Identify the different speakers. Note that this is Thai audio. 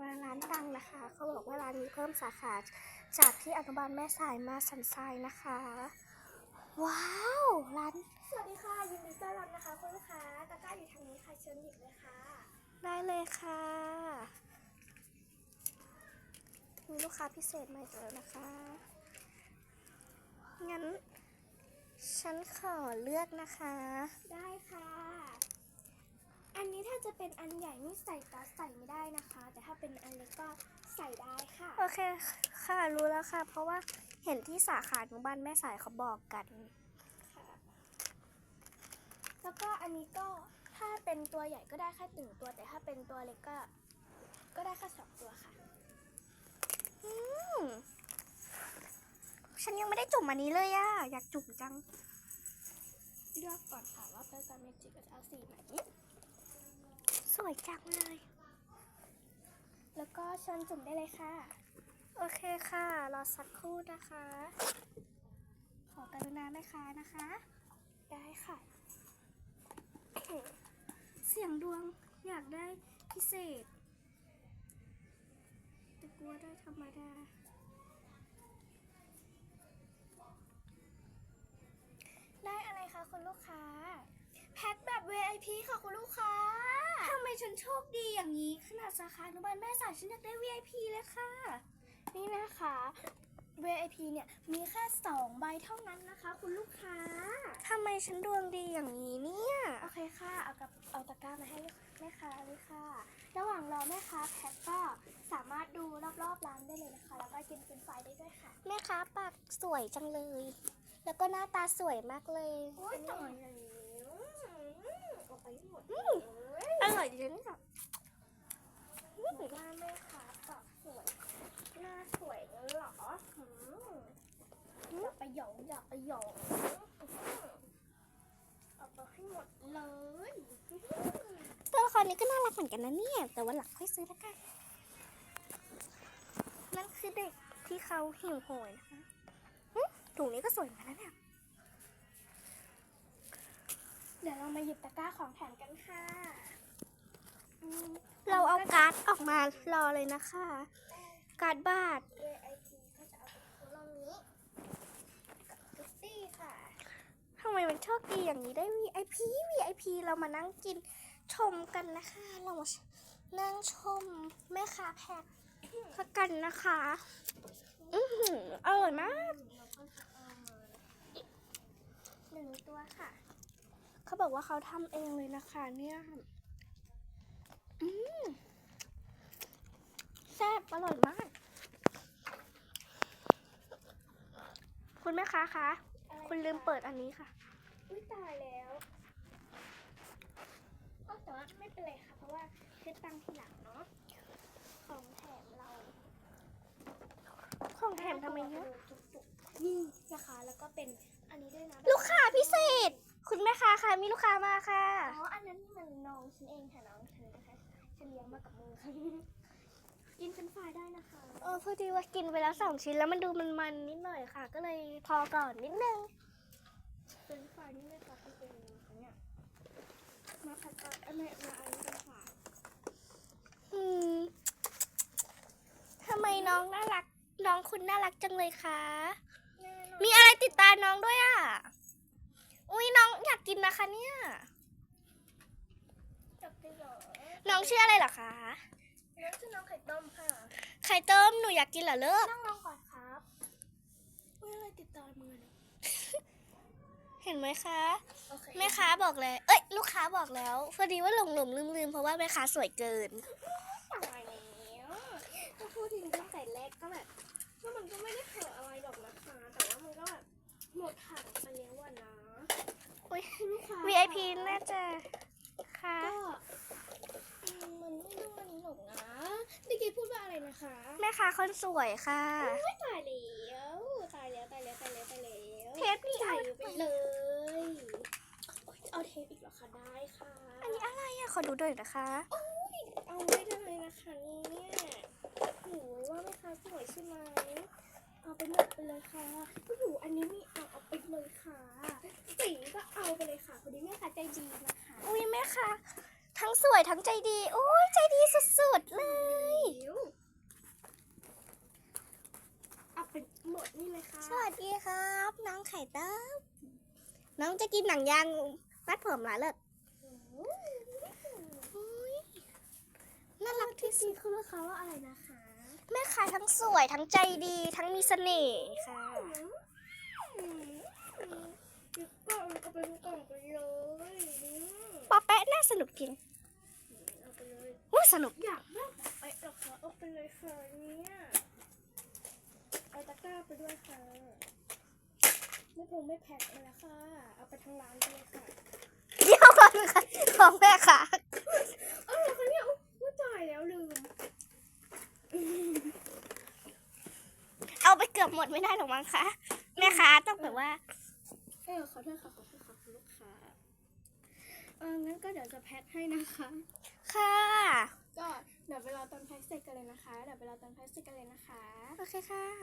Speaker 1: มาร้านดังนะคะ เขาบอกว่าร้านนี้เพิ่มสาขา จากที่อนุบาลแม่สายมาสันทรายนะคะ ว้าวร้าน
Speaker 2: สวัสดีค่ะ ยินดีต้อนรับนะคะคุณลูกค้าตะกร้าอยู่ทางนี้ค่ะเชิญหยิบเลยค่ะ
Speaker 1: ได้เลยค่ะมีลูกค้าพิเศษมาอีกแล้วนะคะ งั้น ฉันขอเลือกนะคะ
Speaker 2: ได้ค่ะ อันนี้ถ้าจะเป็นอันใหญ่นี่ใส่ตาใส่ไม่ได้นะคะ แต่ถ้าเป็นอันเล็กก็ใส่ได้ค่ะ
Speaker 1: โอเคค่ะรู้แล้วค่ะ เพราะว่าเห็นที่สาขาอนุบาลแม่สายเขาบอกกัน
Speaker 2: ค่ะแล้วก็อันนี้ก็ถ้าเป็นตัวใหญ่ก็ได้แค่หนึ่งตัว แต่ถ้าเป็นตัวเล็กก็ ก็ได้แค่สองตัวค่ะ
Speaker 1: อืมฉันยังไม่ได้จุ่มอันนี้เลยอะอยากจุ่มจัง
Speaker 2: เลือกก่อนค่ะว่าเป็นการเมจิกจะเอาสีไหน
Speaker 1: สวยจังเลย
Speaker 2: แล้วก็เชิญจุ่มได้เลยค่ะ
Speaker 1: โอเคค่ะ รอสักครู่นะคะ ขอกรุณาแม่ค้านะคะ
Speaker 2: ได้ค่ะ
Speaker 1: เสียงดวงอยากได้พิเศษ แต่กลัวได้ธรรมดา
Speaker 2: ได้อะไรคะคุณลูกค้า แพ็คแบบ VIP ค่ะคุณลูกค้า
Speaker 1: ทำ ไมฉันโชคดีอย่างนี้ ขนาดสาขาอนุบาลแม่สายฉันอยากได้ VIP เลยค่ะ
Speaker 2: นี่นะคะ VIP เนี่ยมีแค่2ใบเท่านั้นนะคะ คุณลูกค้า
Speaker 1: ทำไมฉันดวงดีอย่างนี้เนี่ย
Speaker 2: โอเคค่ะ เอากับเอาตะกร้ามาให้แม่ค้าเลยค่ะ ระหว่างรอแม่ค้าแพ็คก็สามารถดูรอบๆร้านได้เลยนะคะ แล้วก็กินเป็นไฟได้ด้วยค่ะ
Speaker 1: แม่ค้าปากสวยจังเลย แล้วก็หน้าตาสวยมากเลย
Speaker 2: โอ้ยตายแล้วออกไปหมด
Speaker 1: อืมอร่อยดีนะเนี่ย
Speaker 2: หน้าแม่ค้าปากสวย หน้าสวยเหรอหืมอย่าไปหยองอย่าไปหยองเอาไปให้หมดเลย
Speaker 1: ตัวละครนี้ก็น่ารักเหมือนกันนะเนี่ย แต่วันหลังค่อยซื้อละกัน นั่นคือเด็กที่เขาหิวโหยนะคะหึ ถุงนี้ก็สวยเหมือนกันนะเนี่ย
Speaker 2: เดี๋ยวเรามาหยิบตะกร้าของแถมกันค่ะอืม
Speaker 1: เราเอาการ์ดออกมารอเลยนะคะ การ์ดบาท
Speaker 2: VIP ก็จะเอาเป็นตัวนี้กับคิตตี้ค่ะ
Speaker 1: ทำไมมันโชคดีอย่างนี้ได้ VIP VIP เรามานั่งกินชมกันนะคะ เรามานั่งชมแม่ค้าแพ็คกันนะคะ อือหืออร่อยมาก
Speaker 2: เราก็จะเอามาหนึ่งตัว ค่ะ
Speaker 1: เขาบอกว่าเขาทำเองเลยนะคะ เนี่ยอืมแซ่บอร่อยมาก คุณแม่ค้าคะ คุณลืมเปิดอันนี้ค่ะ
Speaker 2: อุ้ยตายแล้วก็แต่ว่าไม่เป็นไรค่ะ เพราะว่าคิดตังค์ทีหลังเนาะ ของแถมเรา
Speaker 1: ของแถมทำไมเยอะ
Speaker 2: จุกๆ นี่นะคะ แล้วก็เป็นอันนี้ด้วยนะ
Speaker 1: ลูกค้าพิเศษ คุณแม่ค้าคะมีลูกค้ามาค่ะ
Speaker 2: อ๋ออันนั้นมันน้องฉันเองค่ะน้องเธอนะคะฉันเลี้ยงมากับมือค่ะกินเป็นไฟรายได้นะคะ
Speaker 1: เออพอดีว่ากินไปแล้วสองชิ้นแล้วมันดูมันๆนิดหน่อยค่ะ ก็เลยพอก่อนนิดนึง
Speaker 2: เป็นไฟรายนี่เลยค่ะเป็นเป็นนะคะเนี่ยมาผัดกันเอ้ยไม่มาอันนี้กันค่ะ
Speaker 1: อืมทำไมน้องน่ารักน้องคุณน่ารักจังเลยคะ มีอะไรติดตาน้องด้วยอะ อุ้ยน้องอยากกินนะคะเนี่ย
Speaker 2: จับไปเหรอ
Speaker 1: น้องชื่ออะไรเหรอคะ
Speaker 2: น้องชื่อน้องไข่ต้มค่ะ
Speaker 1: ไข่ต้มหนูอยากกินเหรอเลิก
Speaker 2: นั่งลงก่อนครับอุ้ยอะไรติดตามมือเนี่ย
Speaker 1: เห็นไหมคะ
Speaker 2: โอเค
Speaker 1: แม่ค้าบอกเลย เอ้ยลูกค้าบอกแล้ว พอดีว่าหลงหลงลืมลืมๆเพราะว่าแม่ค้าสวยเกิน
Speaker 2: ตายแล้วถ้าพูดถึงตั้งแต่แรกก็แบบว่ามันก็ไม่ได้เผลออะไรหรอกนะคะแต่ว่า มันก็แบบหมดถังไปแล้วอะนะ
Speaker 1: อุ๊ย
Speaker 2: ลูกค้า
Speaker 1: VIP น่าจะค่ะ
Speaker 2: ก็อืมมันไม่เรื่องอันนี้หรอกนะเมื่อกี้พูดว่าอะไรนะคะ
Speaker 1: แม่ค้าคนสวยค่ะ
Speaker 2: ไม่ตายแล้วตายแล้วตายแล้วตายแล้วตายแล้ว
Speaker 1: เทปนี่
Speaker 2: ใส่
Speaker 1: เอา
Speaker 2: ไปเลยโอ๊ยเอาเทปอีกเหรอคะได้ค่ะ
Speaker 1: อันนี้อะไรอะขอดูด้วยนะคะ
Speaker 2: เอาไม่ได้ ไปหมดไปเลยค่ะก็อยู่อันนี้มีเอาเอาไปเลยค่ะสีก็เอาไปเลยค่ะคนนี้แม่ค่ะใจดีนะคะ
Speaker 1: อุ้ยแม่ค่ะ ทั้งสวยทั้งใจดีโอ้ยใจดีสุดๆเลยเอาไป
Speaker 2: หมดนี่เลยค่ะ สวั
Speaker 1: สดีครับ น้องไข่เต้มน้องจะกินหนังยางมัดผมหรอเลิศน่ารักที่สุด
Speaker 2: คือเขาว่าอะไรนะคะ
Speaker 1: แม่ค้าทั้งสวยทั้งใจดีทั้งมีเสน่ห์ค่ะ
Speaker 2: ยึดกล่องเอาเป็นกล่องไปเลย
Speaker 1: ปอแปะน่าสนุกจริง
Speaker 2: เอาไปเลย
Speaker 1: อุ้สนุก
Speaker 2: อยากได้แบบไอ้เรอคะเอาไปเลยค่ะเนี่ยเอาตะกร้าไปด้วยค่ะไม่พงไม่แพ็คเลยละค่ะ เอาไปทางร้านไปเลยค่ะ
Speaker 1: เดี๋ยวก่อนค่ะของแม่ค่ะ
Speaker 2: เออคะเนี่ยอุ๊ยไม่จ่ายแล้วลืม
Speaker 1: เอา ไปเกือบหมดไม่ได้หรอกมั้งคะแม่ค้าต้องแบบว่า
Speaker 2: เออขอโทษค่ะขอโทษค่ะคุณลูกค้าเอองั้นก็เดี๋ยวจะแพ็คให้นะคะ
Speaker 1: ค่ะ
Speaker 2: ก็เดี๋ยวไปรอตอนแพ็คเสร็จกันเลยนะคะ เดี๋ยวไปรอตอนแพ็คเสร็จกันเลยนะคะ
Speaker 1: โอเคค่ะ